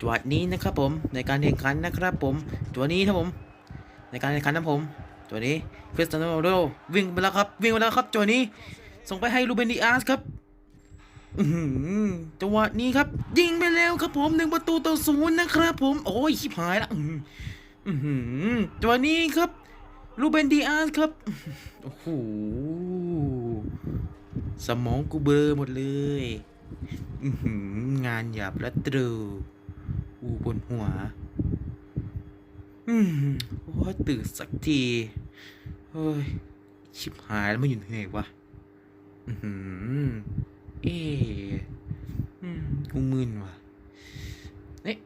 จัวนี้นะครับผมในการแข่งขันนะครับผมจัวนี้ครับผม ในการแข่งขันนะผมจัวนี้คริสเตียโนโรนัลโดวิ่งไปแล้วครับวิ่งไปแล้วครับจัวนี้ ส่งไปให้ลูเบนดิอาสครับอื้อหือจังหวะนี้ครับ ยิงไปแล้วครับผมหนึ่งประตูต่อศูนย์นะครับผมโอ้ยชิบหายละอื้อหืออื้อหือจังหวะนี้ครับลูเบนดิอาสครับโอ้โหสมองกูเบลอหมดเลยอื้อหืองานหยาบและตรู อูบนหัว อืมโอ้ยตื่นสักที เฮ้ย ชิบหายแล้วมันอยู่ที่ไหนวะ อือหือเอ๊อืมกูมึนว่ะ เอ๊ะ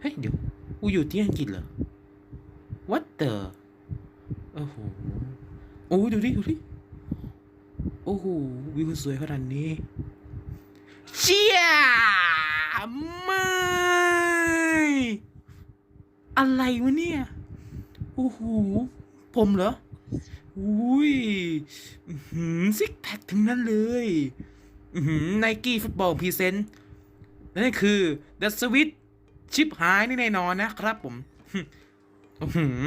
เฮ้ย เดี๋ยว กูอยู่ที่อังกฤษเหรอ What the โอ้โห โอ้ดูดิ ดูดิ โอ้โห วิวสวยขนาดนี้ เชี่ยไม่ อะไรวะเนี่ย โอ้โห ผมเหรอ อุ้ยซิกแพคถึงนั้นเลยไนกี้ฟุตบอลพรีเซนต์นั่นคือ The Switch ชิปหายนี่แน่นอนนะครับผมอื้อหือ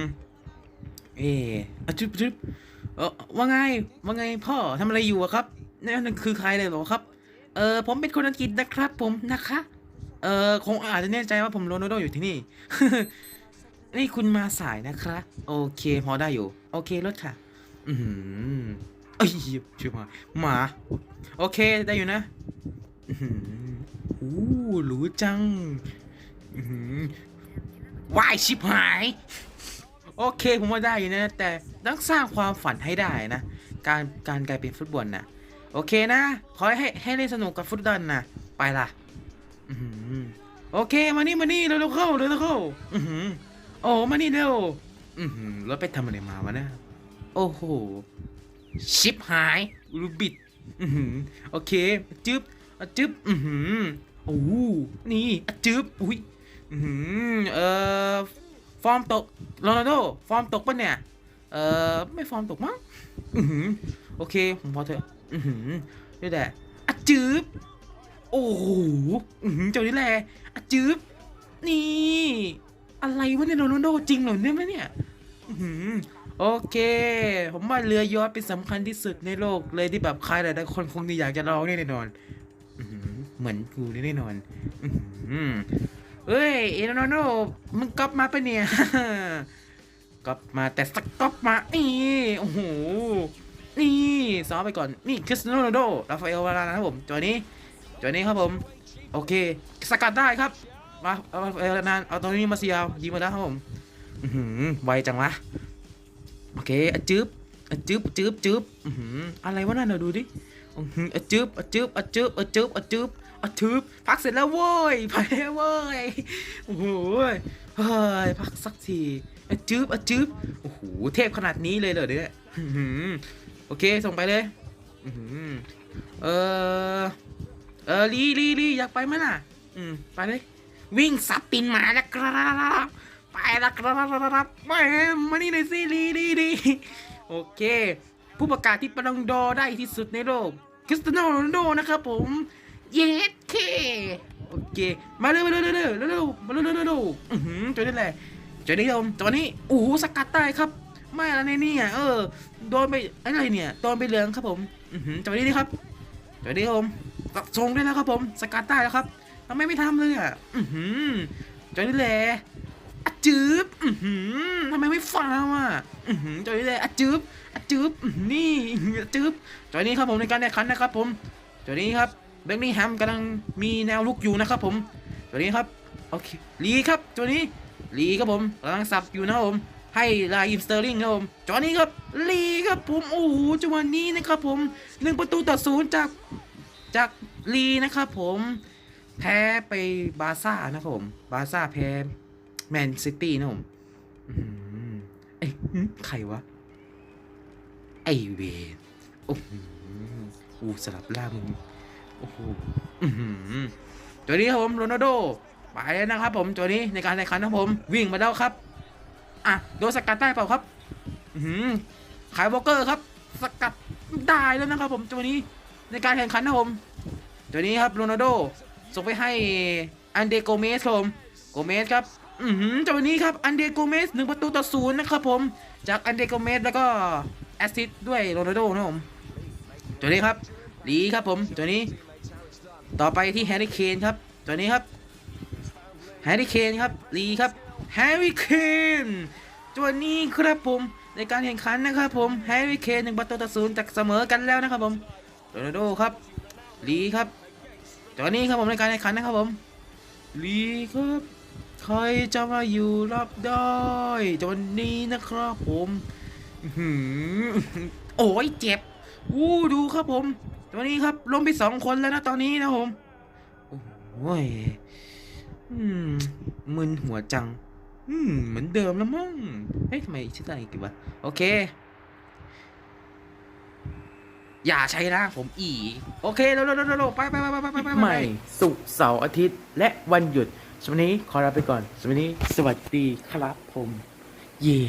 เออจุ๊บจุ๊บว่าไง ว่าไงพ่อทำอะไรอยู่อะครับนั่นคือใครเลยเหรอครับ เออผมเป็นคนอังกฤษนะครับผมนะคะ เออคงอาจจะแน่ใจว่าผมโรนัลโดอยู่ที่นี่ นี่คุณมาสายนะครับ โอเค พอได้อยู่ โอเครถค่ะ อือหือเอ้ยชื่อมาหมา โอเคได้อยู่นะอือหืออู้หรูจังอือหือวายชิบหาย โอเคผมว่าได้อยู่นะ แต่ต้องสร้างความฝันให้ได้นะ การการกลายเป็นฟุตบอลนะโอเคนะ ขอให้ให้เล่นสนุกกับฟุตบอลนะไปล่ะ อือหือ โอเค มานี่มานี่เร็วๆเข้าเร็วๆเข้าอือหือโอ้มานี่เร็วอือหือแล้วไปทำอะไรมาวะเนี่ยโอ้โหชิปหายรูบิดอือหือโอเคจึ๊บอะจึ๊บอือหือโอ้โหนี่อะจึ๊บอุ้ยอือหือเอ่อฟอร์มตกโรนัลโดฟอร์มตกปะเนี่ยเอ่อไม่ฟอร์มตกมั้งอือหือโอเคผมพอเถอะอือหือนี่แหละอะจึ๊บ โอ้โหเจ้านี่แหละจึ๊บนี่ อะไรวะเนี่ยโรนัลโดจริงเหรอเนี่ยเนี่ยโอเค ผมว่าเรือยอชเป็นสำคัญที่สุดในโลกเลยที่แบบใครหลายๆคนคงจะอยากจะลองแน่นอนเหมือนกูแน่นอนเฮ้ยเอโรนโดมึงกลับมาปะเนี่ยกลับมาแต่สักกลับมานี่โอ้โหนี่ซ้อมไปก่อนนี่คริสเตียโนโรนโดราฟาเอลวาลานะครับผมตัวนี้ ตัวนี้ครับผม โอเค สกัดได้ครับมาเอาเอานานเอาตรงนี้มาเสียวยิงมาแล้วครับผมหือไวจังวะ โอเคอจึ๊บอจึ๊บจึ๊บจึ๊บอือหืออะไรวะนั่นเดี๋ยวดูดิอือหืออะจึ๊บอจึ๊บอจึ๊บอจึ๊บอจึ๊บอจึ๊บพักเสร็จแล้วโว้ยไปแล้วเว้ย โอ้โหเฮ้ยพักสักทีอจึ๊บอจึ๊บโอ้โห เทพขนาดนี้เลยเหรอเนี่ยอื้อหือโอเค ส่งไปเลยหือเออ ออลีลีลีอยากไปไหมล่ะ อืมไปเลยวิ่งซับตินมาแล้วครับไปแล้วครับมามานี่หน่อยสิลีลีลีโอเค ผู้ประกาศที่ปลังดอได้ที่สุดในโลกคริสเตียโนโรนัลโดนะครับผมเย็ดเคโอเคมาเร็วมาเร็วเร็วเร็วเร็วเร็วมาเร็วเร็วเร็วอือหือจนนี่แหละจนนี่ผมจนนี้โอ้โหสกัดได้ครับไม่อะไรเนี่ย เออ โดนไปอะไรเนี่ย โดนไปเหลืองครับผม อือหือจนนี้นี่ครับจนนี้ครับผม ส่งได้แล้วครับผม สกัดได้แล้วครับทำไมไม่ทำเลยอะ อือหือจอยนี่แหละอจืบอือหือทำไมไม่ฟาวอะ อือหือจอยนี่แหละอจืบอจืบนี่อจืบจอยนี้ครับผมในการแข่งขันนะครับ ผมจอยนี้ครับเบคนี่แฮมกำลังมีแนวลุกอยู่นะครับ ผมจอยนี้ครับ โอเค ลีครับจอยนี้ ลีครับผมกำลังสับอยู่นะครับผมให้ลายอิมสเตอร์ลิงครับผมจอนี้ครับลีครับผม โอ้โหจังหวะนี้นะครับผมหนึ่งประตูต่อศูนย์จาก จากลีนะครับผมแพ้ไปบาซ่านะครับผม บาซ่าแพ้แมนซิตี้นะผมอื้อหือไอ้หึใครวะ ไอเวนโอ้โหอูสลับล่างมึงโอ้โหตัวนี้ครับผมโรนัลโดไปแล้วนะครับผมตัวนี้ในการแข่งขันนะผม วิ่งมาแล้วครับ อะโดนสกัดได้เปล่าครับ อืขายวอลเกอร์ครับ สกัดได้แล้วนะครับผมตัวนี้ ในการแข่งขันนะครับผมตัวนี้ครับโรนัลโดส่งไปให้อันเดโกเมสผมโกเมสครับอือหือจังหวะนี้ครับอันเดโกเมสหนึ่งประตูต่อศูนย์นะครับผมจากอันเดโกเมสแล้วก็แอสซิสด้วยโรนัลโดนะครับผมตัวนี้ครับลีครับผมตัวนี้ ต่อไปที่แฮร์รี่เคนครับตัวนี้ครับแฮร์รี่เคนครับลีครับแฮร์รี่เคนตัวนี้ครับผมในการแข่งขันนะครับผมแฮร์รี่เคนหนึ่งประตูต่อศูนย์จากเสมอกันแล้วนะครับผม โรนัลโดครับลีครับตัวนี้ครับผมในการแข่งขันนะครับผมลีครับใครจะมาอยู่รับได้ตัวนี้นะครับผมหือโอ้ยเจ็บอู้ดูครับผมตัวนี้ครับล้มไปสองคนแล้วนะตอนนี้นะผมโอ้ยมมึนหัวจัง อืมเหมือนเดิมแล้วมั้งเฮ้ยทำไมชื่ออะไรกันวะโอเค อย่าใช้ร่างผมอีก โอเคเร็วๆๆไปไปไปไปไปไปไปใหม่สุกเสาร์อาทิตย์ และวันหยุดสวันนี้ขอลาไปก่อนสวันนี้สวัสดีครับผม เย่